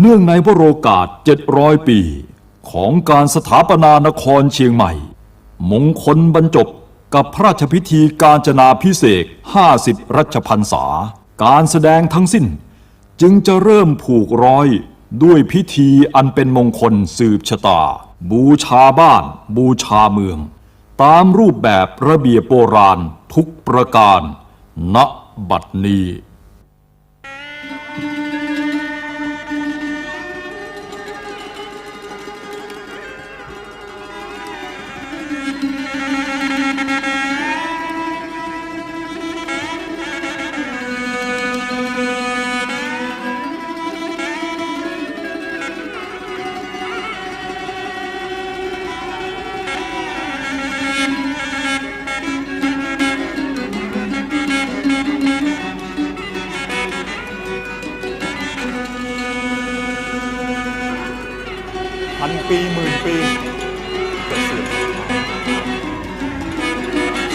เนื่องในวโรกาส 700 ปี ของการสถาปนานครเชียงใหม่ มงคลบรรจบกับพระราชพิธีการจนาพิเศษ 50 รัชพรรษา การแสดงทั้งสิ้น จึงจะเริ่มผูกร้อยด้วยพิธีอันเป็นมงคลสืบชะตา บูชาบ้าน บูชาเมือง ตามรูปแบบระเบียบโบราณทุกประการณบัดนี้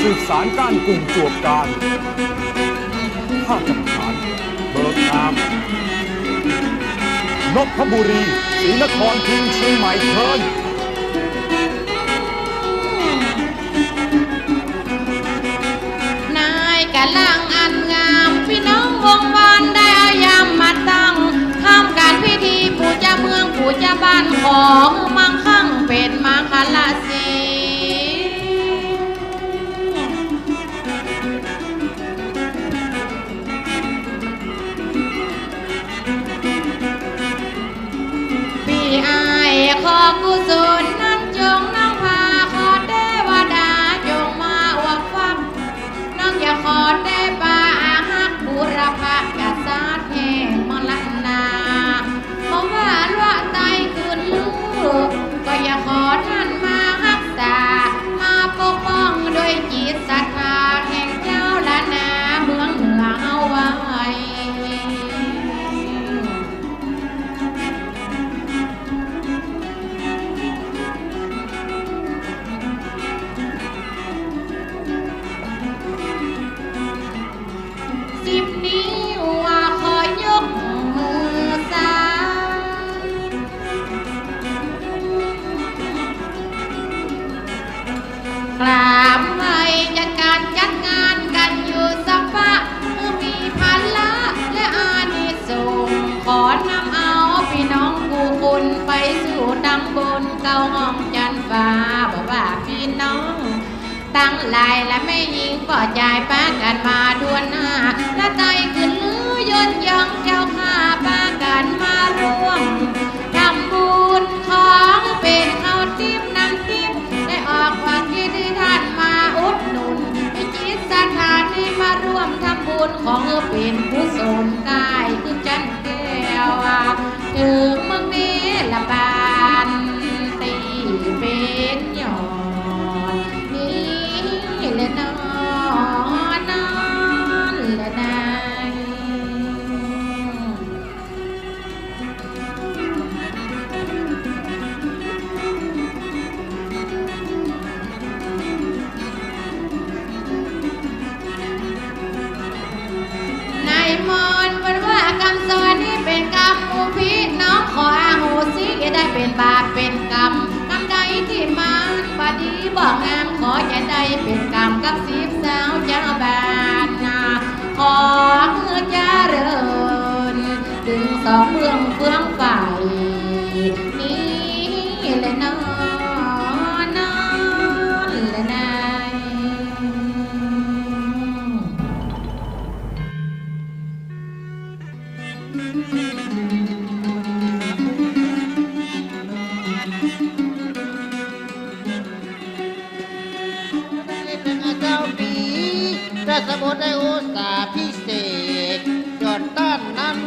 สืบสารก้านกลุ่มจวบการข้าจับฐานเบิกนามนพบุรีศรีนครพิงเชียงใหม่เทินนายกะลังอันงาม พี่น้องวงวานได้อายามมาตั้งทำการพิธีปูเจ้าเมืองปูเจ้าบ้านของมังาย งหลายและไม่ยิงก็จ่ายป้ากันมาดวนหน้าและไตขึ้นลือยนยองเจ้าข้าป้ากันมาร่วมทำบุญของเป็นข้าวทิพน้ำทิพได้ออกวามคิดที่ท่านมาอุดหนุนให้จิตสถานที่มาร่วมทำบุญของเป็นผู้สนกายคือจันแก้วถึงเมือ เป็นบาปเป็นกรรมกรรมใดที่มันบดีบอกงามขออย่าได้เป็นกรรมกับสีสาวเจ้าบานนาขอเมื่อเจริญถึงสองเมืองเฟื่อง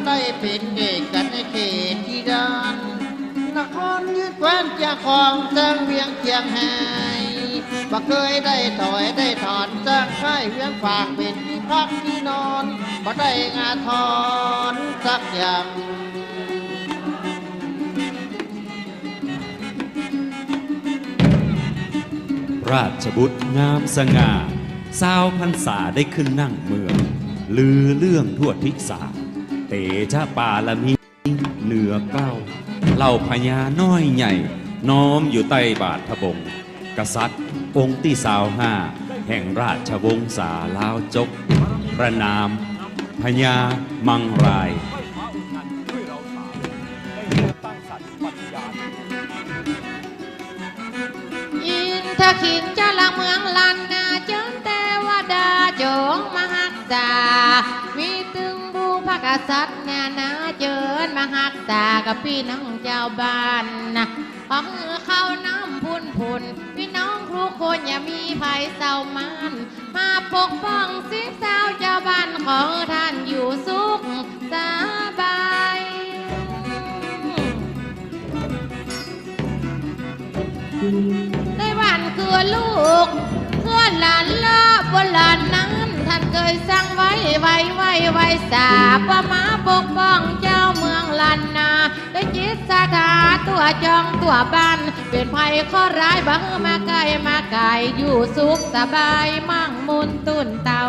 ได้เป็นเด็กกันในเขตที่ดานนครยึดแคว้นเจียงของเจ้งเวียงเจียงไฮ้บ่เคยได้ถอยได้ถอนจ้างค่ายเวียงฝากเป็นที่พักที่นอนบ่ได้งาทอนสักอย่างราชบุตรงามสง่าสาวพันษาได้ขึ้นนั่งเมือง ลือเรื่องทั่วทิศา ชะปาลมีเหนือเก้าเหล่าพญาน้อยใหญ่ น้อมอยู่ใต้บาทพระบง กษัตริย์องค์ที่สาวห้าแห่งราชวงศ์สาลาวจก ประนามพญามังรายอินทขินจะละเมือง ษัตริย์นานาเจิญมหักษากับพี่น้องเจ้าบ้านนะขอมือเข้าน้ำพุนพุนพี่น้องทุกคนอย่ามีภัยเศร้ามันมาปกป้องสิสาวเจ้าบ้านของท่านอยู่สุขสบายได้วันคือลูกเพื่อนหลานละบนหลานนั้น เคยสั่งไว้ไว้ไว้ไว้สาบว่ามาปกป้องเจ้าเมืองลันนาได้จิตสาธาตัวจองตัวบ้าน เป็นภัยข้อร้ายบังมาไกลมาไกลอยู่สุขสบายมั่งมุนตุนเตา